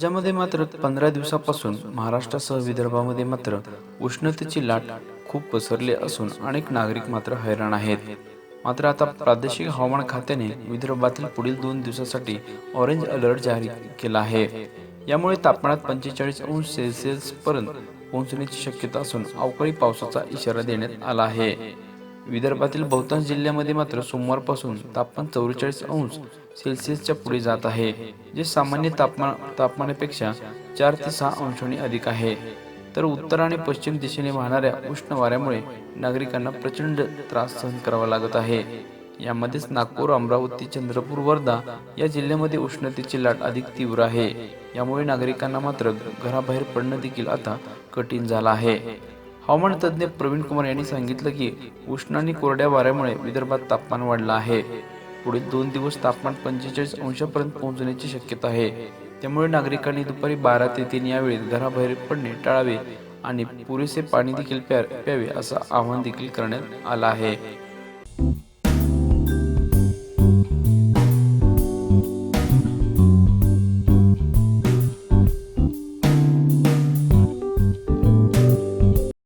राज्यामध्ये मात्र पंधरा दिवसापासून महाराष्ट्रासह विदर्भामध्ये मात्र उष्णतेची लाट खूप पसरली असून अनेक नागरिक मात्र हैराण आहेत. मात्र आता प्रादेशिक हवामान खात्याने विदर्भातील पुढील दोन दिवसासाठी ऑरेंज अलर्ट जारी केला आहे. यामुळे तापमानात पंचेचाळीस अंश सेल्सिअस पर्यंत पोहोचण्याची शक्यता असून अवकाळी पावसाचा इशारा देण्यात आला आहे. विदर्भातील बहुतांश जिल्ह्यामध्ये मात्र सोमवारपासून तापमान चौवेचाळीस अंश सेल्सिअसच्या पुढे जात आहे जे सामान्य तापमान तापमानापेक्षा चार ते सहा अंशांनी अधिक आहे. तर उत्तर आणि पश्चिम दिशेने वाहणाऱ्या उष्ण वाऱ्यामुळे नागरिकांना प्रचंड त्रास सहन करावा लागत आहे. यामध्येच नागपूर अमरावती चंद्रपूर वर्धा या जिल्ह्यामध्ये उष्णतेची लाट अधिक तीव्र आहे. यामुळे नागरिकांना मात्र घराबाहेर पडणं देखील आता कठीण झालं आहे. हवामान तज्ज्ञ प्रवीण कुमार यांनी सांगितलं की उष्ण आणि कोरड्या वाऱ्यामुळे विदर्भात तापमान वाढलं आहे. पुढील दोन दिवस तापमान पंचेचाळीस अंशापर्यंत पोहोचण्याची शक्यता आहे. त्यामुळे नागरिकांनी दुपारी बारा ते तीन यावेळी घराबाहेर पडणे टाळावे आणि पुरेसे पाणी देखील प्या प्यावे असं आवाहन देखील करण्यात आलं आहे.